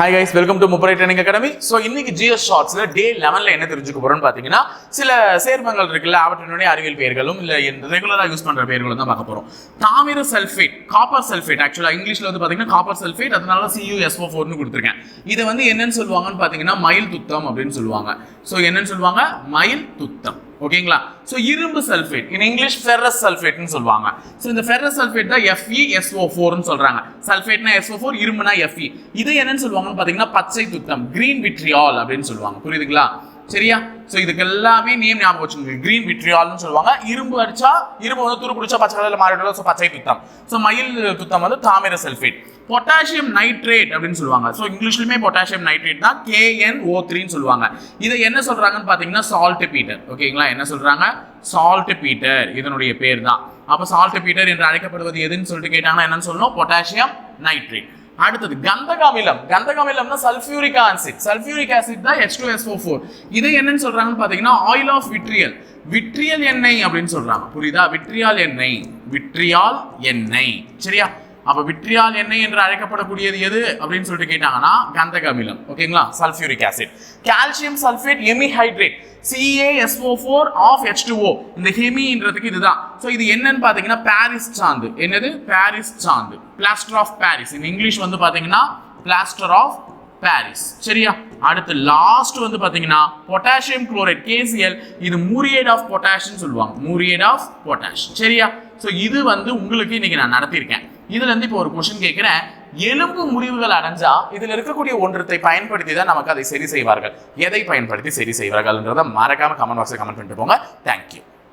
Hi guys welcome to Mupparai training academy so இன்னைக்கு GS ஷார்ட்ஸில் day லெவனில் என்ன தெரிஞ்சுக்க போகிறோம்னு பார்த்தீங்கன்னா சில சேர்மங்கள் இருக்குல்ல அவற்றினுடைய அறிவியல் பெயர்களும் இல்லை ரெகுலராக யூஸ் பண்ணுற பெயர்களும் தான் பார்க்க போகிறோம் தாமிர சல்ஃபேட் காப்பர் சல்ஃபேட் ஆக்சுவலாக இங்கிலீஷில் வந்து பார்த்தீங்கன்னா காப்பர் சல்ஃபேட் அதனால சியூஎஸ்ஓ ஃபோர்னு கொடுத்துருக்கேன். இதை வந்து என்னன்னு சொல்லுவாங்கன்னு பார்த்தீங்கன்னா மயில் துத்தம் அப்படின்னு சொல்லுவாங்க. ஸோ என்னன்னு சொல்லுவாங்க? மயில் துத்தம். ஓகேங்களா? ஸோ இரும்பு சல்ஃபேட் இன் இங்கிலீஷ் ஃபெரஸ் சல்ஃபேட்னு சொல்லுவாங்க. ஸோ இந்த ஃபெரஸ் சல்ஃபேட் தான் எஃப்இ எஸ்ஓ ஃபோர்னு சொல்றாங்க. சல்ஃபேட்னா எஸ்ஓ ஃபோர் இரும்புனா எஃப்இ இது என்னன்னு சொல்லுவாங்கன்னு பார்த்தீங்கன்னா பச்சை துத்தம் கிரீன் விட்ரியால் அப்படின்னு சொல்லுவாங்க. புரியுதுங்களா? சரியா? ஸோ இதுக்கு எல்லாமே நேம் ஞாபகம் வச்சுக்கோங்க. கிரீன் விட்ரியால்னு சொல்லுவாங்க. இரும்பு அடிச்சா இரும்பு வந்து துரு பிடிச்சா பச்சை கலரில் மாறிடும். ஸோ பச்சை துத்தம் ஸோ மயில் துத்தம் வந்து தாமிர சல்ஃபேட் பொட்டாசியம் நைட்ரேட் அப்படின்னு சொல்லுவாங்க. ஸோ இங்கிலீஷ்லயுமே பொட்டாசியம் நைட்ரேட் தான் கேஎன் ஓ த்ரீன்னு சொல்லுவாங்க. இதை என்ன சொல்றாங்கன்னு பார்த்தீங்கன்னா சால்ட் பீட்டர் ஓகேங்களா என்ன சொல்றாங்க? சால்ட் பீட்டர் இதனுடைய பேர் தான். அப்போ சால்ட் பீட்டர் என்று அழைக்கப்படுவது எதுன்னு சொல்லிட்டு கேட்டாங்கன்னா என்னன்னு சொல்லணும்? பொட்டாசியம் நைட்ரேட் அடுத்தது கந்தக அமிலம் கந்தக அமிலம்னா சல்ஃபியூரிக் ஆசிட் சல்ஃபியூரிக் ஆசிட் தான் H two S O four இதை என்னன்னு சொல்றாங்கன்னு பார்த்தீங்கன்னா ஆயில் ஆஃப் விட்ரியல் விட்ரியல் எண்ணெய் அப்படின்னு சொல்றாங்க. புரியுதா? விட்ரியால் எண்ணெய். விட்ரியால் எண்ணெய். சரியா? அப்ப விட்ரியால் எண்ணெய் என்று அழைக்கப்படக்கூடியது எது அப்படின்னு சொல்லிட்டு கேட்டாங்கன்னா கந்தக அமிலம் ஓகேங்களா sulphuric acid calcium sulphate hemihydrate C A S O four of H two O இந்த ஹெமின்றதுக்கு இதுதான். ஸோ இது என்னன்னு பார்த்தீங்கன்னா பாரிஸ் சாந்து. என்னது? பாரிஸ் சாந்து. பிளாஸ்டர் ஆஃப் பாரிஸ் இந்த இங்கிலீஷ் வந்து பார்த்தீங்கன்னா பிளாஸ்டர் ஆஃப் பாரிஸ் சரியா? அடுத்து லாஸ்ட் வந்து பார்த்தீங்கன்னா பொட்டாசியம் குளோரைட் கேசிஎல் இது மூரியட் ஆஃப் பொட்டாஷ்னு சொல்லுவாங்க. மூரியட் ஆஃப் பொட்டாஷ் சரியா? ஸோ இது வந்து உங்களுக்கு இன்னைக்கு நான் நடத்தியிருக்கேன். இதுல இருந்து இப்போ ஒரு கொஸ்டின் கேட்கிறேன் எலும்பு முறிவுகள் அடைஞ்சா இதுல இருக்கக்கூடிய ஒன்றத்தை பயன்படுத்தி தான் நமக்கு அதை சரி செய்வார்கள். எதை பயன்படுத்தி சரி செய்வார்கள்ன்றதை மறக்காம கமெண்ட் பாக்ஸில் கமெண்ட் பண்ணிட்டு போங்க. தேங்க்யூ